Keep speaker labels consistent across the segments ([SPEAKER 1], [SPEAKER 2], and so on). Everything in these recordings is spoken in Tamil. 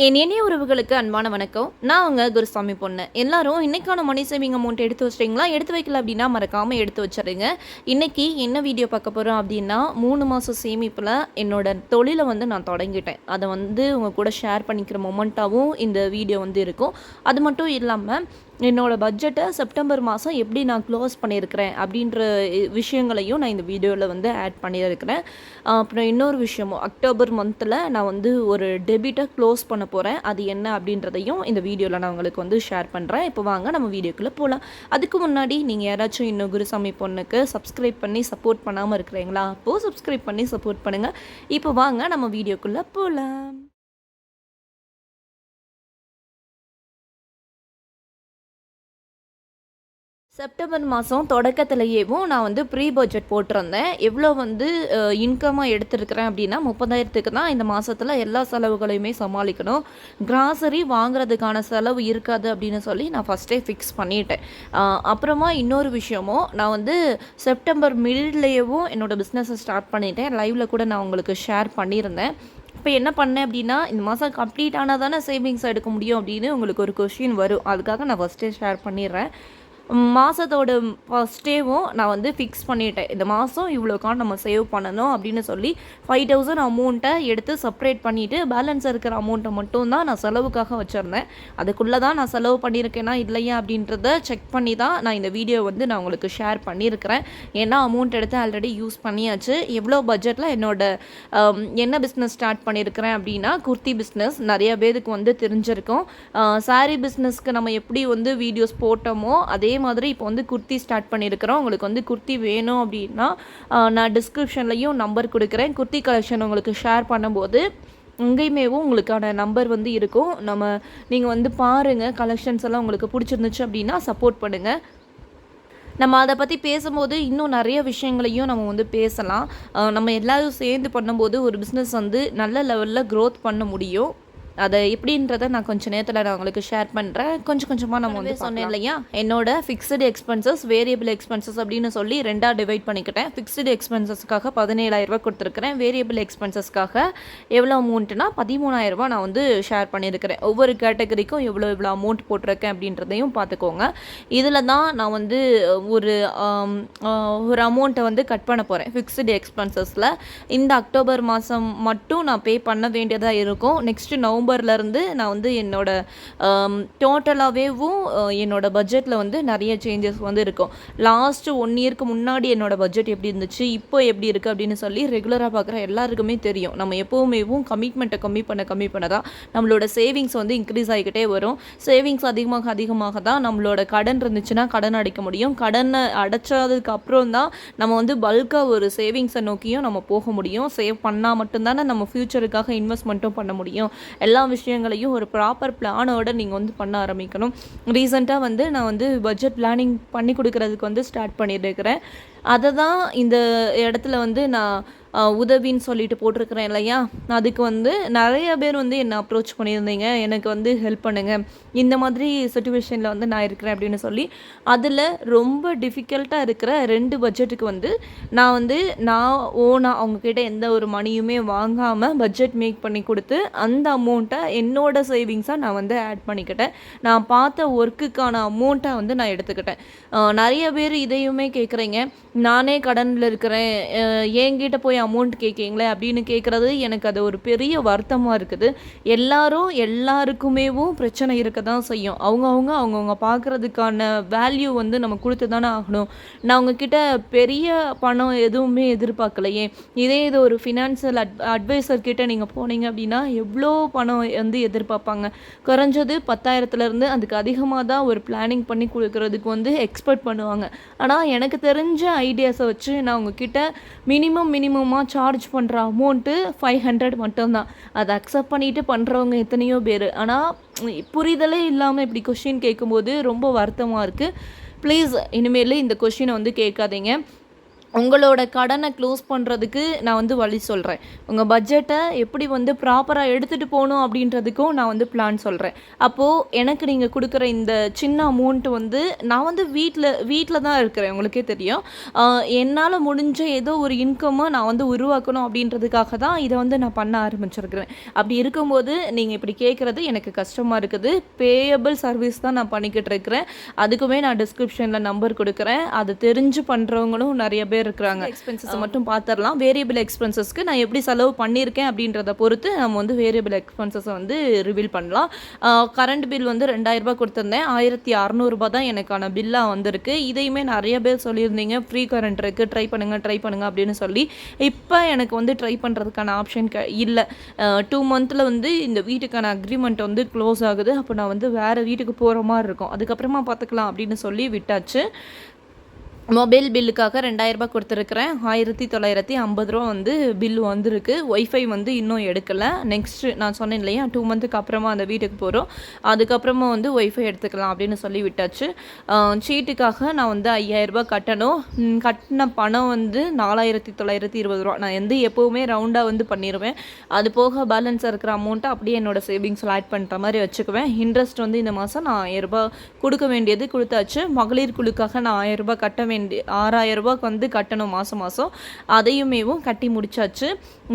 [SPEAKER 1] என் இனிய உறவுகளுக்கு அன்பான வணக்கம். நான் அவங்க குருசாமி பொண்ணு. எல்லாரும் இன்னைக்கான மணி சேவிங் அமௌண்ட் எடுத்து வச்சிட்டிங்களா? எடுத்து வைக்கல அப்படின்னா மறக்காமல் எடுத்து வச்சிடுங்க. இன்றைக்கி என்ன வீடியோ பார்க்க போகிறோம் அப்படின்னா மூணு மாதம் சேமிப்பில் என்னோட தொழிலை வந்து நான் தொடங்கிட்டேன். அதை வந்து உங்கள் கூட ஷேர் பண்ணிக்கிற மொமெண்ட்டாகவும் இந்த வீடியோ வந்து இருக்கும். அது மட்டும் இல்லாமல் என்னோட பட்ஜெட்டை செப்டம்பர் மாதம் எப்படி நான் க்ளோஸ் பண்ணியிருக்கிறேன் அப்படின்ற விஷயங்களையும் நான் இந்த வீடியோவில் வந்து ஆட் பண்ணியிருக்கிறேன். அப்புறம் இன்னொரு விஷயமும் அக்டோபர் மந்தில் நான் வந்து ஒரு டெபிட்டை க்ளோஸ் பண்ண போகிறேன் அது என்ன அப்படின்றதையும் இந்த வீடியோவில் நான் உங்களுக்கு வந்து ஷேர் பண்ணுறேன் இப்போ வாங்க நம்ம வீடியோக்குள்ளே போகலாம் அதுக்கு முன்னாடி நீங்கள் யாராச்சும் இன்னும் குருசாமி பொண்ணுக்கு சப்ஸ்கிரைப் பண்ணி சப்போர்ட் பண்ணாமல் இருக்கிறீங்களா? அப்போது சப்ஸ்கிரைப் பண்ணி சப்போர்ட் பண்ணுங்கள் இப்போ வாங்க நம்ம வீடியோக்குள்ளே போகலாம் செப்டம்பர் மாதம் தொடக்கத்திலேயேவும் நான் வந்து ப்ரீ பட்ஜெட் போட்டிருந்தேன். எவ்வளோ வந்து இன்கமாக எடுத்திருக்கிறேன் அப்படின்னா முப்பதாயிரத்துக்கு தான் இந்த மாதத்தில் எல்லா செலவுகளையுமே சமாளிக்கணும். கிராசரி வாங்குறதுக்கான செலவு இருக்காது அப்படின்னு சொல்லி நான் ஃபஸ்ட்டே ஃபிக்ஸ் பண்ணிட்டேன். அப்புறமா இன்னொரு விஷயமும் நான் வந்து செப்டம்பர் மிடில்லையவும் என்னோடய பிஸ்னஸை ஸ்டார்ட் பண்ணிட்டேன். லைவில் கூட நான் உங்களுக்கு ஷேர் பண்ணியிருந்தேன். இப்போ என்ன பண்ணேன் அப்படின்னா இந்த மாதம் கம்ப்ளீட் ஆனால் தானே சேவிங்ஸ் எடுக்க முடியும் அப்படின்னு உங்களுக்கு ஒரு கொஷின் வரும். அதுக்காக நான் ஃபஸ்ட்டே ஷேர் பண்ணிடுறேன். மாதத்தோட ஃபஸ்ட்டேவும் நான் வந்து ஃபிக்ஸ் பண்ணிட்டேன். இந்த மாதம் இவ்வளோக்கான நம்ம சேவ் பண்ணணும் அப்படின்னு சொல்லி ஃபைவ் தௌசண்ட் அமௌண்ட்டை எடுத்து செப்பரேட் பண்ணிவிட்டு பேலன்ஸ் இருக்கிற அமௌண்ட்டை மட்டும் தான் நான் செலவுக்காக வச்சுருந்தேன். அதுக்குள்ளே தான் நான் செலவு பண்ணியிருக்கேனா இல்லையா அப்படின்றத செக் பண்ணி தான் நான் இந்த வீடியோ வந்து நான் உங்களுக்கு ஷேர் பண்ணியிருக்கிறேன். ஏன்னா அமௌண்ட் எடுத்து ஆல்ரெடி யூஸ் பண்ணியாச்சு. எவ்வளோ பட்ஜெட்டில் என்னோட என்ன பிஸ்னஸ் ஸ்டார்ட் பண்ணியிருக்கிறேன் அப்படின்னா குர்த்தி பிஸ்னஸ் நிறைய பேருக்கு வந்து தெரிஞ்சிருக்கும். சாரீ பிஸ்னஸ்க்கு நம்ம எப்படி வந்து வீடியோஸ் போட்டோமோ அதே மாதிரி இப்போ வந்து குர்த்தி ஸ்டார்ட் பண்ணியிருக்கிறோம். உங்களுக்கு வந்து குர்த்தி வேணும் அப்படின்னா நான் டிஸ்கிரிப்ஷன்லையும் நம்பர் கொடுக்குறேன். குர்த்தி கலெக்ஷன் உங்களுக்கு ஷேர் பண்ணும்போது எங்கேயுமேவும் உங்களுக்கான நம்பர் வந்து இருக்கும். நம்ம நீங்கள் வந்து பாருங்கள் கலெக்ஷன்ஸ் எல்லாம் உங்களுக்கு பிடிச்சிருந்துச்சு அப்படின்னா சப்போர்ட் பண்ணுங்கள் நம்ம அதை பற்றி பேசும்போது இன்னும் நிறைய விஷயங்களையும் நம்ம வந்து பேசலாம். நம்ம எல்லோரும் சேர்ந்து பண்ணும்போது ஒரு பிஸ்னஸ் வந்து நல்ல லெவலில் க்ரோத் பண்ண முடியும். அதை எப்படின்றத நான் கொஞ்சம் நேரத்தில் நான் உங்களுக்கு ஷேர் பண்ணுறேன் கொஞ்சம் கொஞ்சமாக நம்ம வந்து சொன்னேன் இல்லையா? என்னோட ஃபிக்ஸ்டு எக்ஸ்பென்சஸ் வேரியபிள் எக்ஸ்பென்சஸ் அப்படின்னு சொல்லி ரெண்டாக டிவைட் பண்ணிக்கிட்டேன். ஃபிக்ஸ்டு எக்ஸ்பென்சஸ்க்காக பதினேழாயிரரூபா கொடுத்துருக்கிறேன். வேரியபிள் எக்ஸ்பென்சஸ்க்காக எவ்வளோ அமௌண்ட்டுனா பதிமூணாயிரரூபா நான் வந்து ஷேர் பண்ணியிருக்கிறேன். ஒவ்வொரு கேட்டகரிக்கும் எவ்வளோ எவ்வளோ அமௌண்ட் போட்டிருக்கேன் அப்படின்றதையும் பார்த்துக்கோங்க. இதில் தான் நான் வந்து ஒரு ஒரு அமௌண்ட்டை வந்து கட் பண்ண போகிறேன் ஃபிக்ஸ்டு எக்ஸ்பென்சஸில் இந்த அக்டோபர் மாதம் மட்டும் நான் பே பண்ண வேண்டியதாக இருக்கும். நெக்ஸ்ட்டு நவம்பர்லேருந்து நான் வந்து என்னோட டோட்டலாகவேவும் என்னோட பட்ஜெட்டில் வந்து நிறைய சேஞ்சஸ் வந்து இருக்கும். லாஸ்ட்டு ஒன் இயர்க்கு முன்னாடி என்னோட பட்ஜெட் எப்படி இருந்துச்சு இப்போ எப்படி இருக்குது அப்படின்னு சொல்லி ரெகுலராக பார்க்குற எல்லாருக்குமே தெரியும். நம்ம எப்போவுமேவும் கமிட்மெண்ட்டை கம்மி பண்ண கம்மி பண்ண தான் நம்மளோட சேவிங்ஸ் வந்து இன்க்ரீஸ் ஆகிக்கிட்டே வரும். சேவிங்ஸ் அதிகமாக அதிகமாக தான் நம்மளோட கடன் இருந்துச்சுன்னா கடன் அடைக்க முடியும். கடனை அடைச்சதுக்கு அப்புறம் தான் நம்ம வந்து பல்காக ஒரு சேவிங்ஸை நோக்கியும் நம்ம போக முடியும். சேவ் பண்ணால் மட்டும்தானே நம்ம ஃப்யூச்சருக்காக இன்வெஸ்ட்மெண்ட்டும் பண்ண முடியும். எல்லா விஷயங்களையும் ஒரு ப்ராப்பர் பிளானோட நீங்கள் வந்து பண்ண ஆரம்பிக்கணும். ரீசெண்டாக வந்து நான் வந்து பட்ஜெட் பிளானிங் பண்ணி கொடுக்கறதுக்கு வந்து ஸ்டார்ட் பண்ணியிருக்கிறேன் அதை தான் இந்த இடத்துல வந்து நான் உதவின்னு சொல்லிட்டு போட்டிருக்கிறேன் இல்லையா? அதுக்கு வந்து நிறைய பேர் வந்து என்னை அப்ரோச் பண்ணியிருந்தீங்க. எனக்கு வந்து ஹெல்ப் பண்ணுங்கள் இந்த மாதிரி சுச்சுவேஷனில் வந்து நான் இருக்கிறேன் அப்படின்னு சொல்லி அதில் ரொம்ப டிஃபிகல்ட்டாக இருக்கிற ரெண்டு பட்ஜெட்டுக்கு வந்து நான் வந்து நான் ஓனாக அவங்கக்கிட்ட எந்த ஒரு மணியுமே வாங்காமல் பட்ஜெட் மேக் பண்ணி கொடுத்து அந்த அமௌண்ட்டை என்னோட சேவிங்ஸாக நான் வந்து ஆட் பண்ணிக்கிட்டேன். நான் பார்த்த ஒர்க்குக்கான அமௌண்ட்டை வந்து நான் எடுத்துக்கிட்டேன். நிறைய பேர் இதையுமே கேட்குறீங்க. நானே கடனில் இருக்கிறேன். என்கிட்ட போய் அமௌண்ட் கேட்கீங்களே அப்படின்னு கேட்குறது எனக்கு அது ஒரு பெரிய வருத்தமாக இருக்குது. எல்லாரும் எல்லாருக்குமேவும் பிரச்சனை இருக்க தான் செய்யும். அவங்கவுங்க அவங்கவுங்க பார்க்குறதுக்கான வேல்யூ வந்து நம்ம கொடுத்து தானே ஆகணும். நான் உங்ககிட்ட பெரிய பணம் எதுவுமே எதிர்பார்க்கலையே. இதே இது ஒரு ஃபினான்சியல் அட் அட்வைசர் கிட்ட நீங்கள் போனீங்க அப்படின்னா எவ்வளோ பணம் வந்து எதிர்பார்ப்பாங்க. குறைஞ்சது பத்தாயிரத்துலேருந்து அதுக்கு அதிகமாக தான் ஒரு பிளானிங் பண்ணி கொடுக்குறதுக்கு வந்து எக்ஸ்பெக்ட் பண்ணுவாங்க. ஆனால் எனக்கு தெரிஞ்ச ஐடியாஸை வச்சு நான் உங்ககிட்ட மினிமம் மினிமமாக சார்ஜ் பண்ணுற அமௌண்ட்டு ஃபைவ் ஹண்ட்ரட் மட்டும்தான். அதை அக்செப்ட் பண்ணிட்டு பண்ணுறவங்க எத்தனையோ பேர். ஆனால் புரிதலே இல்லாமல் இப்படி கொஷின் கேட்கும்போது ரொம்ப வருத்தமாக இருக்குது ப்ளீஸ் இனிமேல் இந்த கொஷினை வந்து கேட்காதீங்க. உங்களோட கடனை க்ளோஸ் பண்ணுறதுக்கு நான் வந்து வழி சொல்கிறேன் உங்கள் பட்ஜெட்டை எப்படி வந்து ப்ராப்பராக எடுத்துகிட்டு போகணும் அப்படின்றதுக்கும் நான் வந்து பிளான் சொல்கிறேன் அப்போது எனக்கு நீங்கள் கொடுக்குற இந்த சின்ன அமௌண்ட் வந்து நான் வந்து வீட்டில் வீட்டில் தான் இருக்கிறேன் உங்களுக்கே தெரியும். என்னால் முடிஞ்ச ஏதோ ஒரு இன்கம்மை நான் வந்து உருவாக்கணும் அப்படின்றதுக்காக தான் இதை வந்து நான் பண்ண ஆரம்பிச்சிருக்கிறேன். அப்படி இருக்கும்போது நீங்கள் இப்படி கேட்குறது எனக்கு கஷ்டமாக இருக்குது. பேயபிள் சர்வீஸ் தான் நான் பண்ணிக்கிட்டு இருக்கிறேன். அதுக்குமே நான் டிஸ்கிரிப்ஷனில் நம்பர் கொடுக்குறேன். அது தெரிஞ்சு பண்ணுறவங்களும் நிறைய பேர் இருக்கிறாங்க எக்ஸ்பென்சஸ் மட்டும் பார்த்துடலாம் வேரியபிள் எக்ஸ்பென்சஸ்க்கு நான் எப்படி செலவு பண்ணியிருக்கேன் அப்படின்றத பொறுத்து நம்ம வந்து வேரியபிள் எக்ஸ்பென்சஸை வந்து ரிவீல் பண்ணலாம். கரண்ட் பில் வந்து ரெண்டாயிரரூபா கொடுத்துருந்தேன். ஆயிரத்தி அறநூறுபா தான் எனக்கான பில்லாக வந்திருக்கு. இதையுமே நிறைய பேர் சொல்லியிருந்தீங்க. ஃப்ரீ கரண்ட் இருக்குது ட்ரை பண்ணுங்கள் ட்ரை பண்ணுங்கள் அப்படின்னு சொல்லி. இப்போ எனக்கு வந்து ட்ரை பண்ணுறதுக்கான ஆப்ஷன் க இல்லை. டூ மந்தில் வந்து இந்த வீட்டுக்கான அக்ரிமெண்ட் வந்து க்ளோஸ் ஆகுது. அப்போ நான் வந்து வேறு வீட்டுக்கு போகிற மாதிரி இருக்கும். அதுக்கப்புறமா பார்த்துக்கலாம் அப்படின்னு சொல்லி விட்டாச்சு. மொபைல் பில்லுக்காக ரெண்டாயிரரூபா கொடுத்துருக்குறேன். ஆயிரத்தி தொள்ளாயிரத்தி ஐம்பது ரூபா வந்து பில் வந்திருக்கு. ஒய்ஃபை வந்து இன்னும் எடுக்கலை. நெக்ஸ்ட்டு நான் சொன்னேன் இல்லையா டூ மந்த்துக்கு அப்புறமா அந்த வீட்டுக்கு போகிறோம் அதுக்கப்புறமா வந்து ஒய்ஃபை எடுத்துக்கலாம் அப்படின்னு சொல்லி விட்டாச்சு. சீட்டுக்காக நான் வந்து ஐயாயிரரூபா கட்டணும். கட்டின பணம் வந்து நாலாயிரத்தி தொள்ளாயிரத்தி இருபது ரூபா. நான் வந்து எப்போவுமே ரவுண்டாக வந்து பண்ணிடுவேன் அது போக பேலன்ஸாக இருக்கிற அமௌண்ட்டை அப்படியே என்னோடய சேவிங்ஸில் ஆட் பண்ணுற மாதிரி வச்சுக்குவேன். இன்ட்ரெஸ்ட் வந்து இந்த மாதம் நான் ஆயிரரூபா கொடுக்க வேண்டியது கொடுத்தாச்சு. மகளிர் குழுக்காக நான் ஆயிரரூபா கட்ட வேண்டிய ஆறாயிரம் ரூபாய்க்கு வந்து கட்டணும் மாதம் மாதம் அதையுமேவும் கட்டி முடிச்சாச்சு.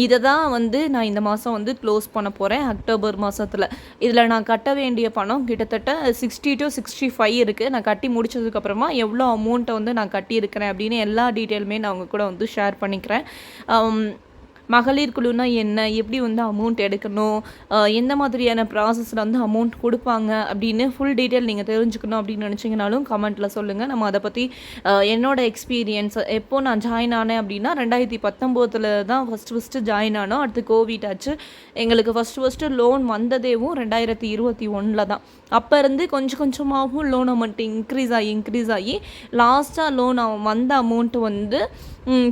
[SPEAKER 1] இதை தான் வந்து நான் இந்த மாதம் வந்து க்ளோஸ் பண்ண போகிறேன் அக்டோபர் மாதத்தில் இதில் நான் கட்ட வேண்டிய பணம் கிட்டத்தட்ட சிக்ஸ்டி டு சிக்ஸ்டி ஃபைவ் இருக்குது நான் கட்டி முடிச்சதுக்கப்புறமா எவ்வளோ அமௌண்ட்டை வந்து நான் கட்டியிருக்கிறேன் அப்படின்னு எல்லா டீட்டெயிலுமே நான் அவங்க கூட வந்து ஷேர் பண்ணிக்கிறேன். மகளிர் குழுனா என்ன? எப்படி வந்து அமௌண்ட் எடுக்கணும்? எந்த மாதிரியான ப்ராசஸில் வந்து அமௌண்ட் கொடுப்பாங்க? அப்படின்னு ஃபுல் டீட்டெயில் நீங்கள் தெரிஞ்சுக்கணும் அப்படின்னு நினச்சிங்கனாலும் கமெண்ட்டில் சொல்லுங்கள் நம்ம அதை பற்றி என்னோட எக்ஸ்பீரியன்ஸ் எப்போ நான் ஜாயின் ஆனேன் அப்படின்னா ரெண்டாயிரத்தி பத்தொம்போதில் தான் ஃபஸ்ட்டு ஃபஸ்ட்டு ஜாயின் ஆனோம். அடுத்து கோவிட் ஆச்சு. எங்களுக்கு ஃபஸ்ட்டு ஃபஸ்ட்டு லோன் வந்ததேவும் ரெண்டாயிரத்தி இருபத்தி ஒன்றில் தான். அப்போ இருந்து கொஞ்சம் கொஞ்சமாகவும் லோன் அமௌண்ட் இன்க்ரீஸ் ஆகி இன்க்ரீஸ் ஆகி லாஸ்ட்டாக லோன் வந்த அமௌண்ட்டு வந்து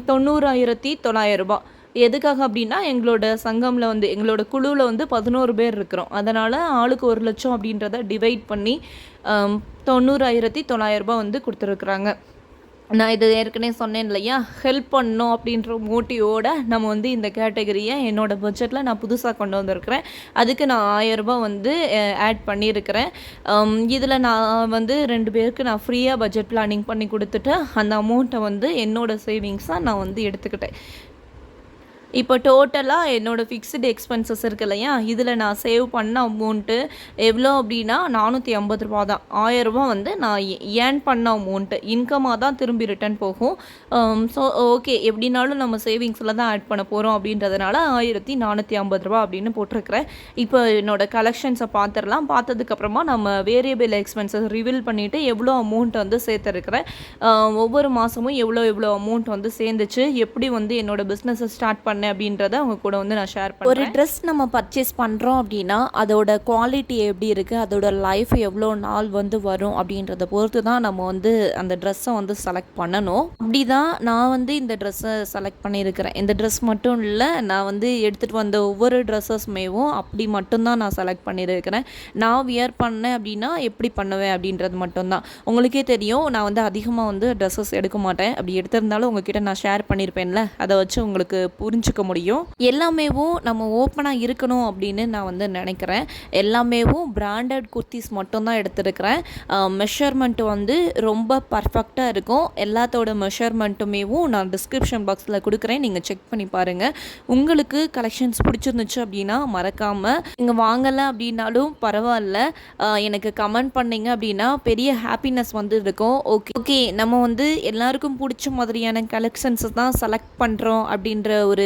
[SPEAKER 1] தொண்ணூறாயிரத்தி தொள்ளாயிரம் ரூபாய். எதுக்காக அப்படின்னா எங்களோட சங்கமில் வந்து எங்களோட குழுவில் வந்து பதினோரு பேர் இருக்கிறோம். அதனால் ஆளுக்கு ஒரு லட்சம் அப்படின்றத டிவைட் பண்ணி தொண்ணூறாயிரத்தி தொள்ளாயிரரூபா வந்து கொடுத்துருக்குறாங்க. நான் இது ஏற்கனவே சொன்னேன் இல்லையா? ஹெல்ப் பண்ணணும் அப்படின்ற மோட்டிவோட நம்ம வந்து இந்த கேட்டகரியை என்னோடய பட்ஜெட்டில் நான் புதுசாக கொண்டு வந்திருக்கிறேன். அதுக்கு நான் ஆயரரூபா வந்து ஆட் பண்ணியிருக்கிறேன். இதில் நான் வந்து ரெண்டு பேருக்கு நான் ஃப்ரீயாக பட்ஜெட் பிளானிங் பண்ணி கொடுத்துட்டு அந்த அமௌண்ட்டை வந்து என்னோடய சேவிங்ஸாக நான் வந்து எடுத்துக்கிட்டேன். இப்போ டோட்டலாக என்னோடய ஃபிக்ஸ்டு எக்ஸ்பென்சஸ் இருக்கு இல்லையா? இதில் நான் சேவ் பண்ண அமௌண்ட்டு எவ்வளோ அப்படின்னா நானூற்றி ஐம்பது ரூபா தான் ஆயரூபா வந்து நான் ஏர்ன் பண்ண அமௌண்ட்டு இன்கமாக தான் திரும்பி ரிட்டர்ன் போகும். ஸோ ஓகே எப்படினாலும் நம்ம சேவிங்ஸில் தான் ஆட் பண்ண போகிறோம் அப்படின்றதுனால ஆயிரத்தி நானூற்றி ஐம்பது ரூபா அப்படின்னு போட்டிருக்கிறேன். இப்போ என்னோடய கலெக்ஷன்ஸை பார்த்துடலாம் பார்த்ததுக்கப்புறமா நம்ம வேரியபிள் எக்ஸ்பென்சஸ் ரிவீல் பண்ணிவிட்டு எவ்வளோ அமௌண்ட் வந்து சேர்த்துருக்குறேன். ஒவ்வொரு மாதமும் எவ்வளோ எவ்வளோ அமௌண்ட் வந்து சேர்ந்துச்சு? எப்படி வந்து என்னோடய பிஸ்னஸை ஸ்டார்ட் பண்ண பண்ணேன் அப்படின்றத அவங்க கூட வந்து நான் ஷேர் பண்ணேன் ஒரு ட்ரெஸ் நம்ம பர்ச்சேஸ் பண்ணுறோம் அப்படின்னா அதோட குவாலிட்டி எப்படி இருக்குது அதோட லைஃப் எவ்வளோ நாள் வந்து வரும் அப்படின்றத பொறுத்து தான் நம்ம வந்து அந்த ட்ரெஸ்ஸை வந்து செலக்ட் பண்ணணும். அப்படி தான் நான் வந்து இந்த ட்ரெஸ்ஸை செலக்ட் பண்ணியிருக்கிறேன். இந்த ட்ரெஸ் மட்டும் இல்லை நான் வந்து எடுத்துகிட்டு வந்த ஒவ்வொரு ட்ரெஸ்ஸஸ்மேவும் அப்படி மட்டும்தான் நான் செலக்ட் பண்ணியிருக்கிறேன். நான் வியர் பண்ணேன் அப்படின்னா எப்படி பண்ணுவேன் அப்படின்றது மட்டும்தான். உங்களுக்கே தெரியும் நான் வந்து அதிகமாக வந்து ட்ரெஸ்ஸஸ் எடுக்க மாட்டேன். அப்படி எடுத்திருந்தாலும் உங்ககிட்ட நான் ஷேர் பண்ணியிருப்பேன்ல அதை வச்சு உங்களுக்கு புரிஞ்சு புரிஞ்சுக்க முடியும். எல்லாமேவும் நம்ம ஓப்பனாக இருக்கணும் அப்படின்னு நான் வந்து நினைக்கிறேன். எல்லாமேவும் பிராண்டட் குர்த்திஸ் மட்டும்தான் எடுத்துருக்கிறேன். மெஷர்மெண்ட் வந்து ரொம்ப பர்ஃபெக்டாக இருக்கும். எல்லாத்தோட மெஷர்மெண்ட்டுமேவும் நான் டிஸ்கிரிப்ஷன் பாக்ஸில் கொடுக்குறேன். நீங்கள் செக் பண்ணி பாருங்கள் உங்களுக்கு கலெக்ஷன்ஸ் பிடிச்சிருந்துச்சு அப்படின்னா மறக்காமல் இங்கே வாங்கலை அப்படின்னாலும் பரவாயில்ல. எனக்கு கமெண்ட் பண்ணிங்க அப்படின்னா பெரிய ஹாப்பினஸ் வந்து இருக்கும். ஓகே ஓகே நம்ம வந்து எல்லாருக்கும் பிடிச்ச மாதிரியான கலெக்ஷன்ஸை தான் செலக்ட் பண்ணுறோம் அப்படின்ற ஒரு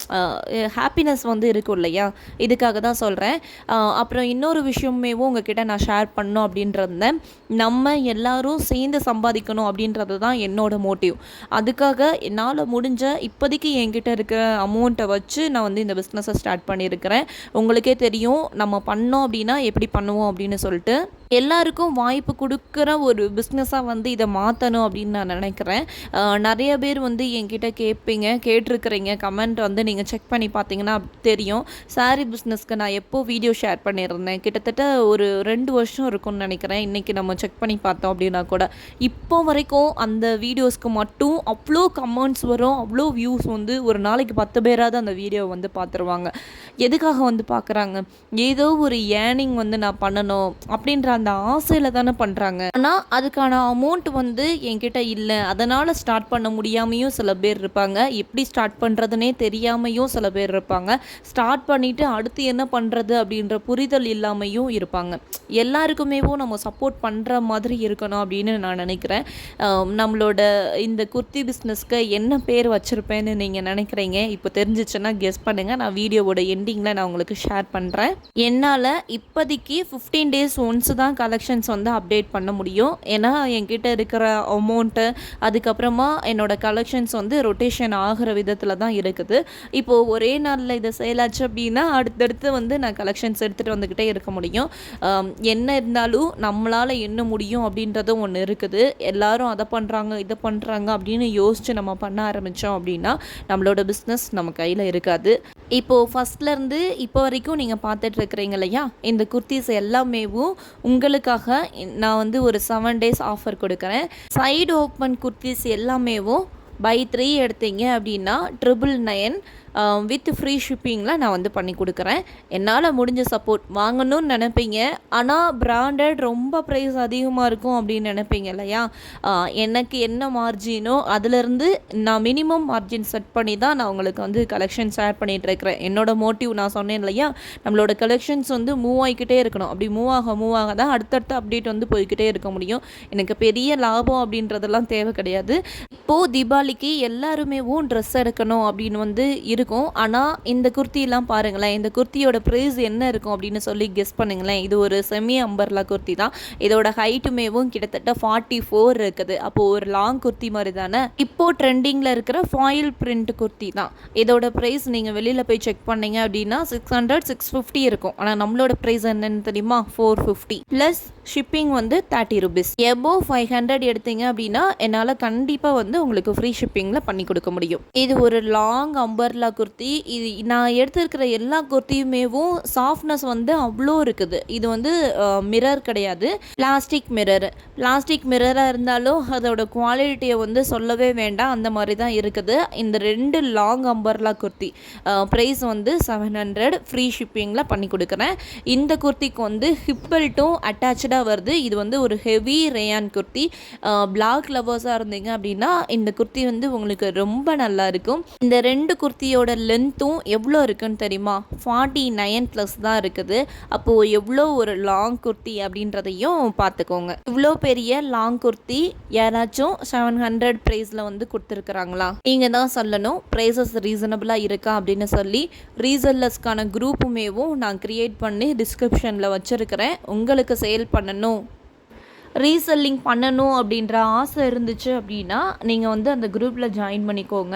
[SPEAKER 1] ஹாப்பினஸ் வந்து இருக்கும் இல்லையா? இதுக்காக தான் சொல்கிறேன் அப்புறம் இன்னொரு விஷயமேவும் உங்ககிட்ட நான் ஷேர் பண்ணோம் அப்படின்றத நம்ம எல்லாரும் சேர்ந்து சம்பாதிக்கணும் அப்படின்றது தான் என்னோட மோட்டிவ் அதுக்காக என்னால் முடிஞ்ச இப்போதைக்கு என்கிட்ட இருக்கிற அமௌண்ட்டை வச்சு நான் வந்து இந்த பிஸ்னஸை ஸ்டார்ட் பண்ணியிருக்கிறேன். உங்களுக்கே தெரியும் நம்ம பண்ணோம் அப்படின்னா எப்படி பண்ணுவோம் அப்படின்னு சொல்லிட்டு. எல்லாருக்கும் வாய்ப்பு கொடுக்குற ஒரு பிஸ்னஸாக வந்து இதை மாற்றணும் அப்படின்னு நான் நினைக்கிறேன். நிறைய பேர் வந்து என்கிட்ட கேட்பீங்க கேட்டிருக்கிறீங்க கமெண்ட் வந்து நீங்கள் நீங்கள் செக் பண்ணி பார்த்தீங்கன்னா தெரியும். சாரி பிஸ்னஸ்க்கு நான் எப்போ வீடியோ ஷேர் பண்ணியிருந்தேன்? கிட்டத்தட்ட ஒரு ரெண்டு வருஷம் இருக்கும்னு நினைக்கிறேன். இன்றைக்கி நம்ம செக் பண்ணி பார்த்தோம் அப்படின்னா கூட. இப்போ வரைக்கும் அந்த வீடியோஸ்க்கு மட்டும் அவ்வளோ கமெண்ட்ஸ் வரும் அவ்வளோ வியூஸ் வந்து ஒரு நாளைக்கு பத்து பேராவது அந்த வீடியோ வந்து பார்த்துருவாங்க. எதுக்காக வந்து பார்க்குறாங்க? ஏதோ ஒரு ஏர்னிங் வந்து நான் பண்ணணும் அப்படின்ற அந்த ஆசையில் தானே பண்ணுறாங்க ஆனால் அதுக்கான அமௌண்ட் வந்து என்கிட்ட இல்லை. அதனால் ஸ்டார்ட் பண்ண முடியாமையும் சில பேர் இருப்பாங்க. எப்படி ஸ்டார்ட் பண்ணுறதுனே இல்லாமையும் சில பேர் இருப்பாங்க. ஸ்டார்ட் பண்ணிவிட்டு அடுத்து என்ன பண்ணுறது அப்படின்ற புரிதல் இல்லாமையும் இருப்பாங்க. எல்லாருக்குமேவும் நம்ம சப்போர்ட் பண்ணுற மாதிரி இருக்கணும் அப்படின்னு நான் நினைக்கிறேன். நம்மளோட இந்த குர்த்தி பிஸ்னஸ்க்கு என்ன பேர் வச்சுருப்பேன்னு நீங்கள் நினைக்கிறீங்க? இப்போ தெரிஞ்சிச்சுன்னா கெஸ் பண்ணுங்கள் நான் வீடியோவோட எண்டிங்கில் நான் உங்களுக்கு ஷேர் பண்ணுறேன் என்னால் இப்போதைக்கு ஃபிஃப்டீன் டேஸ் ஒன்ஸ் தான் கலெக்ஷன்ஸ் வந்து அப்டேட் பண்ண முடியும். ஏன்னா என்கிட்ட இருக்கிற அமௌண்ட்டு அதுக்கப்புறமா என்னோட கலெக்ஷன்ஸ் வந்து ரொட்டேஷன் ஆகிற விதத்தில் தான் இருக்குது. இப்போது ஒரே நாளில் இதை செயலாச்சு அப்படின்னா அடுத்தடுத்து வந்து நான் கலெக்ஷன்ஸ் எடுத்துகிட்டு வந்துக்கிட்டே இருக்க முடியும். என்ன இருந்தாலும் நம்மளால் என்ன முடியும் அப்படின்றதும் ஒன்று இருக்குது. எல்லாரும் அதை பண்ணுறாங்க இதை பண்ணுறாங்க அப்படின்னு யோசித்து நம்ம பண்ண ஆரம்பித்தோம் அப்படின்னா நம்மளோட பிஸ்னஸ் நம்ம கையில் இருக்காது. இப்போது ஃபஸ்ட்லேருந்து இப்போ வரைக்கும் நீங்கள் பார்த்துட்டு இருக்கிறீங்க இல்லையா? இந்த குர்த்திஸ் எல்லாமேவும் உங்களுக்காக நான் வந்து ஒரு செவன் டேஸ் ஆஃபர் கொடுக்குறேன். சைடு ஓப்பன் குர்த்திஸ் எல்லாமேவும் பை த்ரீ எடுத்தீங்க அப்படின்னா ட்ரிபிள் நைன் வித் ஃப்ரீ ஷிப்பிங்கில் நான் வந்து பண்ணி கொடுக்குறேன். என்னால் முடிஞ்ச சப்போர்ட் வாங்கணும்னு நினைப்பீங்க. ஆனால் பிராண்டட் ரொம்ப ப்ரைஸ் அதிகமாக இருக்கும் அப்படின்னு நினைப்பீங்க இல்லையா? எனக்கு என்ன மார்ஜினோ அதுலேருந்து நான் மினிமம் மார்ஜின் செட் பண்ணி தான் நான் உங்களுக்கு வந்து கலெக்ஷன் ஷேர் பண்ணிகிட்ருக்கிறேன் இருக்கிறேன். மோட்டிவ் நான் சொன்னேன் இல்லையா? நம்மளோட கலெக்ஷன்ஸ் வந்து மூவ் ஆகிக்கிட்டே இருக்கணும். அப்படி மூவ் ஆக மூவ் ஆக தான் அடுத்தடுத்த அப்டேட் வந்து போய்க்கிட்டே இருக்க முடியும். எனக்கு பெரிய லாபம் அப்படின்றதெல்லாம் தேவை கிடையாது. இப்போது தீபாவளிக்கு எல்லாருமேவும் ட்ரெஸ் எடுக்கணும் அப்படின்னு வந்து இருக்கும். ஆனால் இந்த குர்த்திலாம் பாருங்களேன் இந்த குர்த்தியோட ப்ரைஸ் என்ன இருக்கும் அப்படின்னு சொல்லி கெஸ் பண்ணுங்களேன். இது ஒரு செமி அம்பர்லா குர்த்தி தான். இதோட ஹைட்டுமேவும் கிட்டத்தட்ட ஃபார்ட்டி ஃபோர் இருக்குது. அப்போது ஒரு லாங் குர்த்தி மாதிரி தானே? இப்போது ட்ரெண்டிங்கில் இருக்கிற ஃபாயில் பிரிண்ட் குர்த்தி தான். இதோட ப்ரைஸ் நீங்கள் வெளியில் போய் செக் பண்ணீங்க அப்படின்னா சிக்ஸ் ஹண்ட்ரட் சிக்ஸ் ஃபிஃப்டி இருக்கும். ஆனால் நம்மளோட ப்ரைஸ் என்னன்னு தெரியுமா? ஃபோர் ஃபிஃப்டி ப்ளஸ் ஷிப்பிங் வந்து தேர்ட்டி ருபீஸ் எபோ ஃபைவ் ஹண்ட்ரட் எடுத்தீங்க அப்படின்னா என்னால் கண்டிப்பாக வந்து உங்களுக்கு ஃப்ரீ ஷிப்பிங்கில் பண்ணி கொடுக்க முடியும். இது ஒரு லாங் அம்பர்லா குர்த்தி இது நான் எடுத்திருக்கிற எல்லா குர்த்தியுமேவும் சாஃப்ட்னஸ் வந்து அவ்வளோ இருக்குது. இது வந்து மிரர் கிடையாது. பிளாஸ்டிக் மிரர் பிளாஸ்டிக் மிரராக இருந்தாலும் அதோட குவாலிட்டியை வந்து சொல்லவே வேண்டாம். அந்த மாதிரி தான் இருக்குது. இந்த ரெண்டு லாங் அம்பர்லா குர்த்தி ப்ரைஸ் வந்து செவன் ஹண்ட்ரட் ஃப்ரீ ஷிப்பிங்கில் பண்ணி கொடுக்குறேன். இந்த குர்த்திக்கு வந்து ஹிப் பெல்ட்டும் அட்டாச்சாக வருது. இது வந்து ஒரு ஹெவி ரேயான் குர்த்தி. பிளாக் லவர்ஸாக இருந்தீங்க அப்படின்னா இந்த குர்த்தி வந்து உங்களுக்கு ரொம்ப நல்லா இருக்கும். இந்த ரெண்டு குர்த்தியோட லென்த்தும் எவ்வளோ இருக்குன்னு தெரியுமா? ஃபார்ட்டி நைன் ப்ளஸ் தான் இருக்குது. அப்போது எவ்வளோ ஒரு லாங் குர்த்தி அப்படின்றதையும் பார்த்துக்கோங்க. இவ்வளோ பெரிய லாங் குர்த்தி யாராச்சும் செவன் ஹண்ட்ரட் ப்ரைஸில் வந்து கொடுத்துருக்குறாங்களா? நீங்கள் தான் சொல்லணும் ப்ரைஸஸ் ரீசனபிளாக இருக்கா அப்படின்னு சொல்லி ரீசல்லர்ஸ்க்கான குரூப்புமேவும் நான் க்ரியேட் பண்ணி டிஸ்கிரிப்ஷனில் வச்சுருக்கிறேன். உங்களுக்கு சேல் பண்ணணும். ரீசெல்லிங் பண்ணணும் அப்படின்ற ஆசை இருந்துச்சு அப்படின்னா நீங்கள் வந்து அந்த குரூப்பில் ஜாயின் பண்ணிக்கோங்க.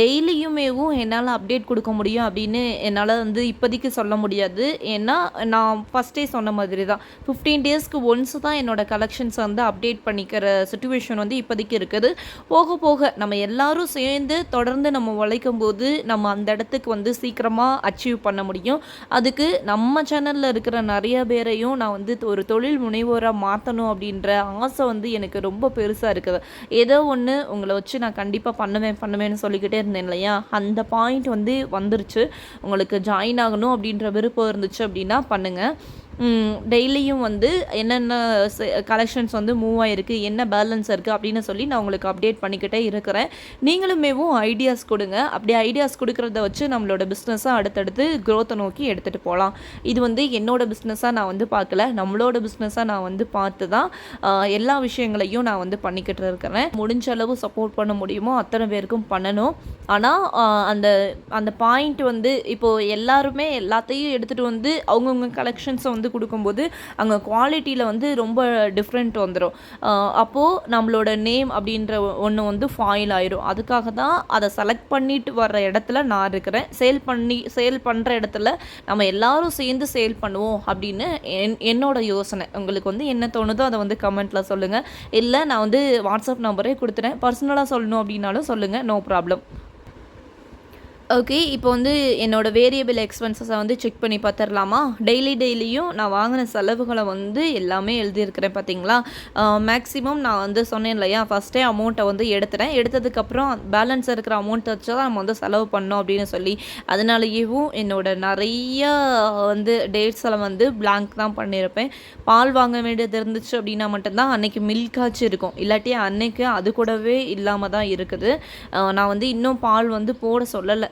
[SPEAKER 1] டெய்லியுமேவும் என்னால் அப்டேட் கொடுக்க முடியும் அப்படின்னு என்னால் வந்து இப்போதைக்கு சொல்ல முடியாது. ஏன்னா நான் ஃபஸ்ட்டே சொன்ன மாதிரி தான் ஃபிஃப்டீன் டேஸ்க்கு ஒன்ஸ் தான் என்னோடய கலெக்ஷன்ஸ் வந்து அப்டேட் பண்ணிக்கிற சுச்சுவேஷன் வந்து இப்போதைக்கு இருக்குது. போக போக நம்ம எல்லாரும் சேர்ந்து தொடர்ந்து நம்ம உழைக்கும் போது நம்ம அந்த இடத்துக்கு வந்து சீக்கிரமாக அச்சீவ் பண்ண முடியும். அதுக்கு நம்ம சேனலில் இருக்கிற நிறைய பேரையும் நான் வந்து ஒரு தொழில் முனைவோராக மாற்றணும் அப்படின்ற ஆசை வந்து எனக்கு ரொம்ப பெருசாக இருக்குது. ஏதோ ஒன்று உங்களை வச்சு நான் கண்டிப்பாக பண்ணுவேன் பண்ணுவேன்னு சொல்லிக்கிட்டே இருந்தேன் இல்லையா? அந்த பாயிண்ட் வந்து வந்துருச்சு. உங்களுக்கு ஜாயின் ஆகணும் அப்படின்ற விருப்பம் இருந்துச்சு அப்படின்னா பண்ணுங்கள் டெய்லியும் வந்து என்னென்ன கலெக்ஷன்ஸ் வந்து மூவ் ஆகிருக்கு என்ன பேலன்ஸ் இருக்குது அப்படின்னு சொல்லி நான் உங்களுக்கு அப்டேட் பண்ணிக்கிட்டே இருக்கிறேன். நீங்களுமேவும் ஐடியாஸ் கொடுங்க. அப்படி ஐடியாஸ் கொடுக்குறத வச்சு நம்மளோட பிஸ்னஸை அடுத்தடுத்து க்ரோத்தை நோக்கி எடுத்துகிட்டு போகலாம் இது வந்து என்னோட பிஸ்னஸாக நான் வந்து பார்க்கல. நம்மளோட பிஸ்னஸாக நான் வந்து பார்த்து தான் எல்லா விஷயங்களையும் நான் வந்து பண்ணிக்கிட்டு இருக்கிறேன். முடிஞ்ச அளவு சப்போர்ட் பண்ண முடியுமோ அத்தனை பேருக்கும் பண்ணணும். ஆனால் அந்த அந்த பாயிண்ட் வந்து இப்போது எல்லாருமே எல்லாத்தையும் எடுத்துகிட்டு வந்து அவங்கவுங்க கலெக்ஷன்ஸை வந்து கொடுக்கும்போது அங்கே குவாலிட்டியில் வந்து ரொம்ப டிஃப்ரெண்ட் வந்துடும் அப்போது நம்மளோட நேம் அப்படின்ற ஒன்று வந்து ஃபாயில் ஆயிரும். அதுக்காக தான் அதை செலக்ட் பண்ணிட்டு வர்ற இடத்துல நான் இருக்கிறேன். சேல் பண்ணி சேல் பண்ணுற இடத்துல நம்ம எல்லாரும் சேர்ந்து சேல் பண்ணுவோம் அப்படின்னு என் என்னோட யோசனை. உங்களுக்கு வந்து என்ன தோணுதோ அதை வந்து கமெண்ட்டில் சொல்லுங்கள் இல்லை நான் வந்து வாட்ஸ்அப் நம்பரே கொடுத்துறேன். பர்சனலாக சொல்லணும் அப்படின்னாலும் சொல்லுங்கள் நோ ப்ராப்ளம் ஓகே. இப்போ வந்து என்னோட வேரியபிள் எக்ஸ்பென்சஸை வந்து செக் பண்ணி பார்த்துடலாமா டெய்லி டெய்லியும் நான் வாங்கின செலவுகளை வந்து எல்லாமே எழுதியிருக்கிறேன் பார்த்தீங்களா? மேக்ஸிமம் நான் வந்து சொன்னேன் இல்லையா? ஃபர்ஸ்ட்டே அமௌண்ட்டை வந்து எடுத்துட்டேன். எடுத்ததுக்கப்புறம் பேலன்ஸ் இருக்கிற அமௌண்ட்டை வச்சு தான் நம்ம வந்து செலவு பண்ணோம் அப்படின்னு சொல்லி, அதனாலேயேவும் என்னோட நிறைய வந்து டேட்ஸெல்லாம் வந்து பிளாங்க் தான் பண்ணியிருப்பேன். பால் வாங்க வேண்டியது இருந்துச்சு அப்படின்னா மட்டும்தான் அன்னைக்கு இருக்கும். இல்லாட்டி அன்னைக்கு அது கூடவே இல்லாமல் தான் இருக்குது. நான் வந்து இன்னும் பால் வந்து போட சொல்லலை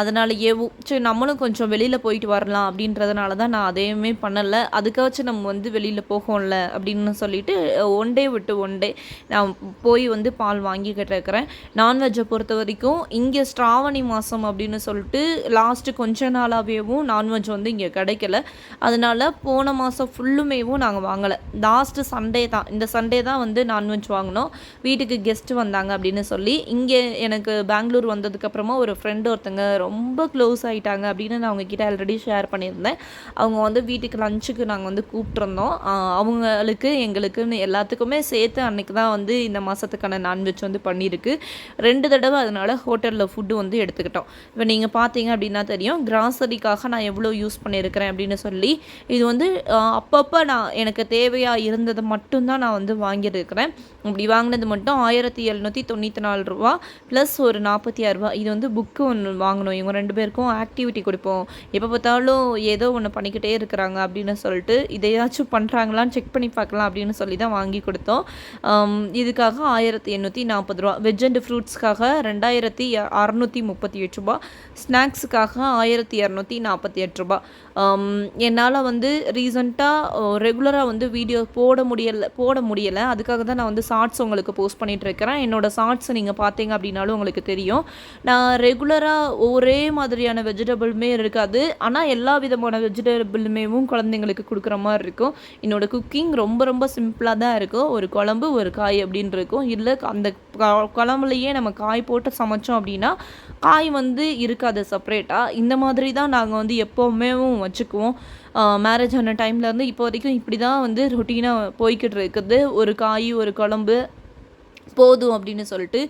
[SPEAKER 1] அதனாலேயேவும் சரி நம்மளும் கொஞ்சம் வெளியில் போயிட்டு வரலாம் அப்படின்றதுனால தான் நான் அதையுமே பண்ணலை அதுக்காச்சும் நம்ம வந்து வெளியில் போகோம்ல அப்படின்னு சொல்லிட்டு ஒன் டே விட்டு ஒன் டே நான் போய் வந்து பால் வாங்கிக்கிட்டு இருக்கிறேன். நான்வெஜ்ஜை பொறுத்த வரைக்கும் இங்கே ஸ்ராவணி மாதம் அப்படின்னு சொல்லிட்டு லாஸ்ட்டு கொஞ்ச நாளாகவேவும் நான்வெஜ் வந்து இங்கே கிடைக்கல. அதனால் போன மாதம் ஃபுல்லுமேவும் நாங்கள் வாங்கலை லாஸ்ட்டு சண்டே தான். இந்த சண்டே தான் வந்து நான்வெஜ் வாங்கினோம் வீட்டுக்கு கெஸ்ட் வந்தாங்க அப்படின்னு சொல்லி. இங்கே எனக்கு பெங்களூர் வந்ததுக்கப்புறமா ஒரு ஃப்ரெண்டு ஒருத்தங்க ரொம்ப க்ளோஸ் ஆகிட்டாங்க அப்படின்னு நான் அவங்கக்கிட்ட ஆல்ரெடி ஷேர் பண்ணியிருந்தேன். அவங்க வந்து வீட்டுக்கு லஞ்சுக்கு நாங்கள் வந்து கூப்பிட்ருந்தோம் அவங்களுக்கு, எங்களுக்குன்னு எல்லாத்துக்குமே சேர்த்து அன்னைக்கு தான் வந்து இந்த மாதத்துக்கான நான்வெஜ் வந்து பண்ணியிருக்கு. ரெண்டு தடவை அதனால ஹோட்டலில் ஃபுட்டு வந்து எடுத்துக்கிட்டோம். இப்போ நீங்கள் பார்த்தீங்க அப்படின்னா தெரியும். கிராசரிக்காக நான் எவ்வளோ யூஸ் பண்ணியிருக்கிறேன் அப்படின்னு சொல்லி. இது வந்து அப்பப்போ நான் எனக்கு தேவையாக இருந்தது மட்டும் தான் நான் வந்து வாங்கியிருக்கிறேன். அப்படி வாங்கினது மட்டும் ஆயிரத்தி எழுநூற்றி தொண்ணூற்றி நாலு ரூபா ப்ளஸ் ஒரு நாற்பத்தி ஆறுரூவா இது வந்து புக்கு ஒன்று வாங்கணும். இவங்க ரெண்டு பேருக்கும் ஆக்டிவிட்டி கொடுப்போம் எப்போ பார்த்தாலும் ஏதோ ஒன்று பண்ணிக்கிட்டே இருக்கிறாங்க அப்படின்னு சொல்லிட்டு, இதையாச்சும் பண்ணுறாங்களான்னு செக் பண்ணி பார்க்கலாம் அப்படின்னு சொல்லி தான் வாங்கி குடுத்தோம். அம் இதுக்காக ரூ. 1840 வெஜ் அண்ட் ஃப்ரூட்ஸ்க்காக ரெண்டாயிரத்தி அறநூற்றி முப்பத்தி எட்டு ரூபா ஸ்நாக்ஸுக்காக ஆயிரத்தி இரநூத்தி நாற்பத்தி எட்டு ரூபா என்னால் வந்து ரீசண்டாக ரெகுலராக வந்து வீடியோ போட முடியல போட முடியலை அதுக்காக தான் நான் வந்து ஷார்ட்ஸ் உங்களுக்கு போஸ்ட் பண்ணிகிட்ருக்கிறேன் இருக்கிறேன். என்னோட ஷார்ட்ஸ் நீங்கள் பார்த்தீங்க அப்படின்னாலும் உங்களுக்கு தெரியும். நான் ரெகுலராக ஒரே மாதிரியான வெஜிடபிளுமே இருக்காது. ஆனால் எல்லா விதமான வெஜிடபிளுமேவும் குழந்தைங்களுக்கு கொடுக்குற மாதிரி இருக்கும். என்னோடய குக்கிங் ரொம்ப ரொம்ப சிம்பிளாக தான் இருக்கும். ஒரு குழம்பு, ஒரு காய் அப்படின்னு இருக்கும். இல்லை அந்த குழம்புலையே குழம்புலயே நம்ம காய் போட்டு சமைச்சோம் அப்படின்னா, காய் வந்து இருக்காது செப்பரேட்டாக இந்த மாதிரி தான் நாங்கள் வந்து எப்போவுமே வச்சுக்குவோம். மேரேஜ் ஆன டைம்லேருந்து இப்போ வரைக்கும் இப்படி தான் வந்து ரொட்டீனாக போய்க்கிட்டு இருக்குது. ஒரு காய், ஒரு குழம்பு போதும் அப்படின்னு சொல்லிட்டு,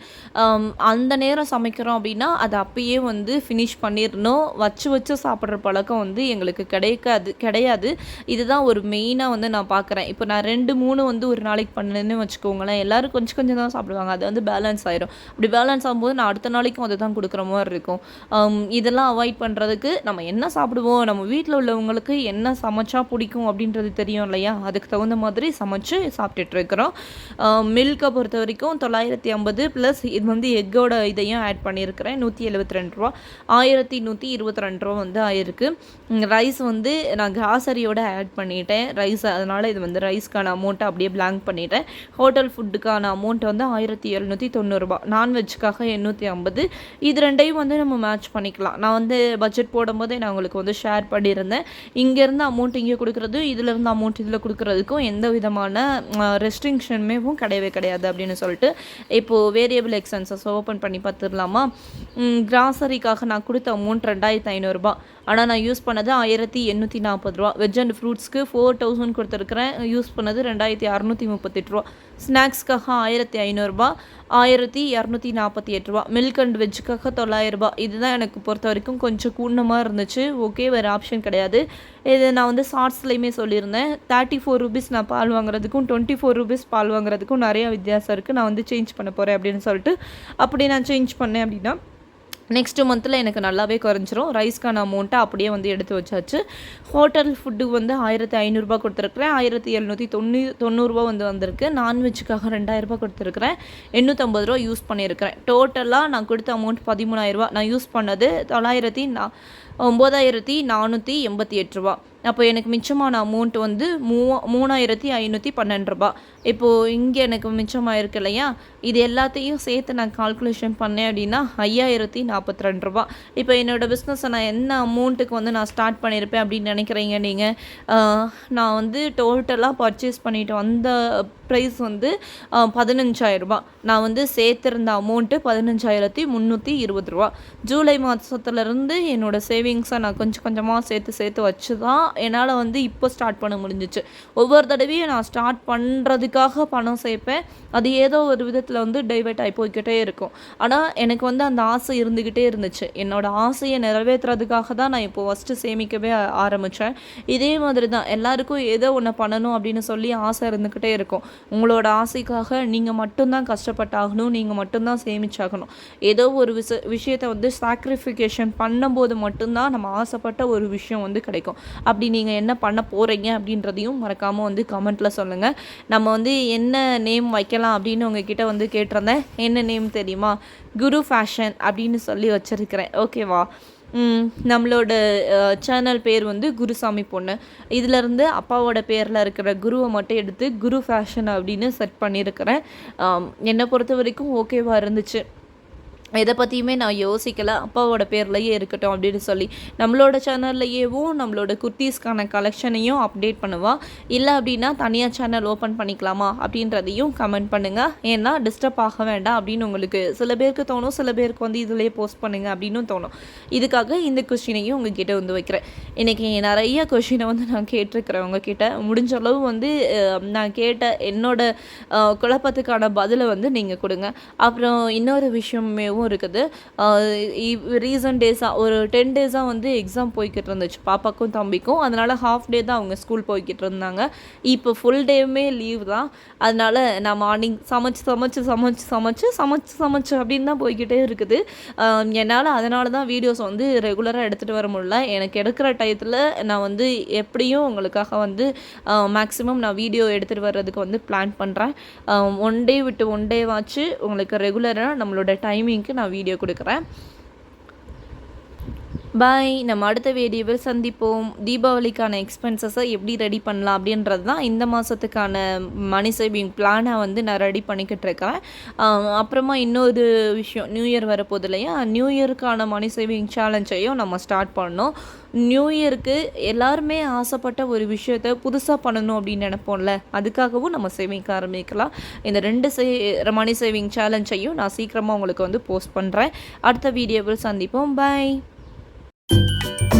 [SPEAKER 1] அந்த நேரம் சமைக்கிறோம் அப்படின்னா, அதை அப்பயே வந்து ஃபினிஷ் பண்ணிடணும் வச்சு வச்சு சாப்பிட்ற பழக்கம் வந்து எங்களுக்கு கிடைக்காது கிடையாது. இதுதான் ஒரு மெயினாக வந்து நான் பார்க்குறேன். இப்போ நான் 2, 3 வந்து ஒரு நாளைக்கு பண்ணேன்னு வச்சுக்கோங்களேன். எல்லாரும் கொஞ்சம் கொஞ்சம் தான் சாப்பிடுவாங்க. அது வந்து பேலன்ஸ் ஆயிரும். அப்படி பேலன்ஸ் ஆகும்போது நான் அடுத்த நாளைக்கும் அதை தான் கொடுக்குற மாதிரி இருக்கும். இதெல்லாம் அவாய்ட் பண்ணுறதுக்கு நம்ம என்ன சாப்பிடுவோம், நம்ம வீட்டில் உள்ளவங்களுக்கு என்ன சமைச்சா பிடிக்கும் அப்படின்றது தெரியும் இல்லையா? அதுக்கு தகுந்த மாதிரி சமைச்சு சாப்பிட்டுட்டு இருக்கிறோம். மில்க்கை பொறுத்த வரைக்கும் பொறுத்தவரைக்கும் ரூ. 950 ப்ளஸ் இது வந்து எக்கோட இதையும் ஆட் பண்ணியிருக்கிறேன். ரூ. 172 ரூ. 1122 வந்து ஆயிருக்கு. ரைஸ் வந்து நான் கிராசரியோட ஆட் பண்ணிட்டேன். ரைஸ் அதனால் இது வந்து ரைஸ்க்கான அமௌண்ட்டை அப்படியே பிளாங்க் பண்ணிட்டேன். ஹோட்டல் ஃபுட்டுக்கான அமௌண்ட் வந்து ஆயிரத்தி ரூ. 1790 நான்வெஜ்ஜுக்காக 850 இது ரெண்டையும் வந்து நம்ம மேட்ச் பண்ணிக்கலாம். நான் வந்து பட்ஜெட் போடும்போதே நான் உங்களுக்கு வந்து ஷேர் பண்ணியிருந்தேன். இங்கேருந்து அமௌண்ட் இங்கே கொடுக்குறது இதுலேருந்து அமௌண்ட் இதில் கொடுக்குறதுக்கும் எந்த விதமான அ கிடையவே கிடையாது அப்படின்னு சொல்லிட்டு, சொல்லிட்டு இப்போது வேரியபிள் எக்ஸ்பென்சஸ் ஓப்பன் பண்ணி பார்த்துடலாமா? கிராசரிக்காக நான் கொடுத்த அமௌண்ட் ரெண்டாயிரத்து ஐநூறுரூபா ஆனால் நான் யூஸ் பண்ணது ஆயிரத்தி எண்ணூற்றி நாற்பது ரூபா. வெஜ் அண்ட் ஃப்ரூட்ஸ்க்கு ஃபோர் தௌசண்ட் கொடுத்துருக்குறேன். யூஸ் பண்ணது ரெண்டாயிரத்தி அறநூற்றி முப்பத்தெட்டு ரூபா. ஸ்நாக்ஸ்க்காக ஆயிரத்தி ஐநூறுரூபா ஆயிரத்தி இரநூத்தி நாற்பத்தி எட்டு ரூபா மில்க் அண்ட் வெஜ்ஜுக்காக தொள்ளாயிரரூபா இதுதான் எனக்கு பொறுத்த வரைக்கும் கொஞ்சம் கூண்டமாக இருந்துச்சு. ஓகே வேறு ஆப்ஷன் கிடையாது. இது நான் வந்து ஷார்ட்ஸ்லேயுமே சொல்லியிருந்தேன். தேர்ட்டி ஃபோர் ருபீஸ் நான் பால் வாங்குறதுக்கும், டுவெண்ட்டி ஃபோர் ருபீஸ் பால் வாங்குறதுக்கும் நிறையா வித்தியாசம் இருக்குது நான் வந்து சேஞ்ச் பண்ண போகிறேன் அப்படின்னு சொல்லிட்டு, அப்படி நான் சேஞ்ச் பண்ணேன் அப்படின்னா, நெக்ஸ்ட் மந்தில் எனக்கு நல்லாவே குறைஞ்சிரும். ரைஸ்க்கான அமௌண்ட்டை அப்படியே வந்து எடுத்து வச்சாச்சு. ஹோட்டல் ஃபுட்டுக்கு வந்து ரூ. 1500 குடுத்துருக்கிறேன். ரூ. 1790 வந்து வந்திருக்கு. நான்வெஜ்ஜுக்காக ரெண்டாயிரரூபா கொடுத்துருக்குறேன் எண்ணூற்றம்பது ரூபா யூஸ் பண்ணியிருக்கிறேன். டோட்டலாக நான் கொடுத்த அமௌண்ட் பதிமூணாயிரரூபா நான் யூஸ் பண்ணது தொள்ளாயிரத்தி நா ரூ. 9488 அப்போ எனக்கு மிச்சமான அமௌண்ட் வந்து மூ ரூ. 3512 இப்போ இங்க எனக்கு மிச்சமாயிருக்கு இல்லையா? இது எல்லாத்தையும் சேர்த்து நான் கால்குலேஷன் பண்ணேன் அப்படின்னா, ஐயாயிரத்தி நாற்பத்ரெண்டு ரூபா இப்போ என்னோடய பிஸ்னஸை நான் என்ன அமௌண்ட்டுக்கு வந்து நான் ஸ்டார்ட் பண்ணியிருப்பேன் அப்படின்னு நினைக்கிறீங்க நீங்கள் நான் வந்து டோட்டலாக பர்ச்சேஸ் பண்ணிவிட்டு வந்த ப்ரைஸ் வந்து பதினஞ்சாயிரரூபா நான் வந்து சேர்த்துருந்த அமௌண்ட்டு பதினஞ்சாயிரத்தி முந்நூற்றி இருபது ரூபா ஜூலை மாதத்துலேருந்து என்னோடய சேவிங்ஸை நான் கொஞ்சம் கொஞ்சமாக சேர்த்து சேர்த்து வச்சு தான் என்னால் வந்து இப்போ ஸ்டார்ட் பண்ண முடிஞ்சிச்சு. ஒவ்வொரு தடவையும் நான் ஸ்டார்ட் பண்ணுறதுக்காக பணம் சேர்ப்பேன். அது ஏதோ ஒரு விதத்தில் வந்து டைவெர்ட் ஆகி போய்கிட்டே இருக்கும். ஆனால் எனக்கு வந்து அந்த ஆசை இருந்துக்கிட்டே இருந்துச்சு. என்னோடய ஆசையை நிறைவேற்றுறதுக்காக தான் நான் இப்போ ஃபஸ்ட்டு சேமிக்கவே ஆரம்பித்தேன் இதே மாதிரி தான் எல்லாருக்கும் ஏதோ ஒன்று பண்ணணும் அப்படின்னு சொல்லி ஆசை இருந்துக்கிட்டே இருக்கும். உங்களோட ஆசைக்காக நீங்கள் மட்டும்தான் கஷ்டப்பட்டாகணும் நீங்கள் மட்டும்தான் சேமிச்சாகணும். ஏதோ ஒரு விச விஷயத்தை வந்து சாக்ரிஃபிகேஷன் பண்ணும்போது மட்டும்தான் நம்ம ஆசைப்பட்ட ஒரு விஷயம் வந்து கிடைக்கும். அப்படி நீங்கள் என்ன பண்ண போகிறீங்க அப்படின்றதையும் மறக்காமல் வந்து கமெண்ட்டில் சொல்லுங்கள் நம்ம வந்து என்ன நேம் வைக்கலாம் அப்படின்னு உங்ககிட்ட வந்து கேட்டிருந்தேன். என்ன நேம் தெரியுமா? குரு ஃபேஷன் அப்படின்னு சொல்லி வச்சுருக்கிறேன். ஓகேவா நம்மளோட சேனல் பேர் வந்து குருசாமி பொண்ணு. இதிலருந்து அப்பாவோட பேரில் இருக்கிற குருவை மட்டும் எடுத்து குரு ஃபேஷன் அப்படின்னு செட் பண்ணியிருக்கிறேன். என்னை பொறுத்த வரைக்கும் ஓகேவாக இருந்துச்சு. எதை பற்றியுமே நான் யோசிக்கலை அப்பாவோட பேர்லையே இருக்கட்டும் அப்படின்னு சொல்லி. நம்மளோட சேனல்லையேவும் நம்மளோட குர்த்தீஸ்க்கான கலெக்ஷனையும் அப்டேட் பண்ணுவாள் இல்லை அப்படின்னா தனியாக சேனல் ஓப்பன் பண்ணிக்கலாமா அப்படின்றதையும் கமெண்ட் பண்ணுங்கள் ஏன்னா டிஸ்டர்ப் ஆக வேண்டாம் அப்படின்னு உங்களுக்கு சில பேருக்கு தோணும் சில பேருக்கு வந்து இதிலே போஸ்ட் பண்ணுங்கள் அப்படின்னு தோணும். இதுக்காக இந்த கொஷினையும் உங்ககிட்ட வந்து வைக்கிறேன். இன்றைக்கி நிறைய கொஷினை வந்து நான் கேட்டிருக்கிறேன் உங்ககிட்ட. முடிஞ்ச அளவு வந்து நான் கேட்ட என்னோட குழப்பத்துக்கான பதிலை வந்து நீங்கள் கொடுங்க. அப்புறம் இன்னொரு விஷயமே ஞாபகம் இருக்குது. ரீசன்ட் டேஸாக ஒரு டென் டேஸாக வந்து எக்ஸாம் போய்கிட்டு இருந்துச்சு. பாப்பாக்கும் தம்பிக்கும். அதனால் ஹாஃப் டே தான் அவங்க ஸ்கூல் போய்கிட்டு இருந்தாங்க. இப்போ ஃபுல் டேவுமே லீவ் தான். அதனால் நான் மார்னிங் சமைச்சு சமைச்சு சமைச்சு சமைச்சு சமைச்சு சமைச்சு அப்படின்னு தான் போய்கிட்டே இருக்குது. என்னால் அதனால தான் வீடியோஸ் வந்து ரெகுலராக எடுத்துகிட்டு வர முடியல. எனக்கு எடுக்கிற டயத்தில் நான் வந்து எப்படியும் உங்களுக்காக வந்து மேக்ஸிமம் நான் வீடியோ எடுத்துகிட்டு வர்றதுக்கு வந்து பிளான் பண்ணுறேன் ஒன் டே விட்டு ஒன் டே வாச்சு. உங்களுக்கு ரெகுலராக நம்மளோட டைமிங் நான் வீடியோ கொடுக்குறேன். பாய் நம்ம அடுத்த வீடியோவில் சந்திப்போம். தீபாவளிக்கான எக்ஸ்பென்சஸை எப்படி ரெடி பண்ணலாம் அப்படின்றது தான் இந்த மாதத்துக்கான மணி சேவிங் பிளானை வந்து நான் ரெடி பண்ணிக்கிட்டு இருக்கேன். அப்புறமா இன்னொரு விஷயம் நியூ இயர் வரப்போது இல்லையா? நியூ இயருக்கான மணி சேவிங் சேலஞ்சையும் நம்ம ஸ்டார்ட் பண்ணோம். நியூ இயருக்கு எல்லாருமே ஆசைப்பட்ட ஒரு விஷயத்த புதுசாக பண்ணணும் அப்படின்னு நினைப்போம்ல. அதுக்காகவும் நம்ம சேவிங் ஆரம்பிக்கலாம். இந்த ரெண்டு சே மணி சேவிங் சேலஞ்சையும் நான் சீக்கிரமாக உங்களுக்கு வந்து போஸ்ட் பண்ணுறேன் அடுத்த வீடியோவில் சந்திப்போம். பாய் Música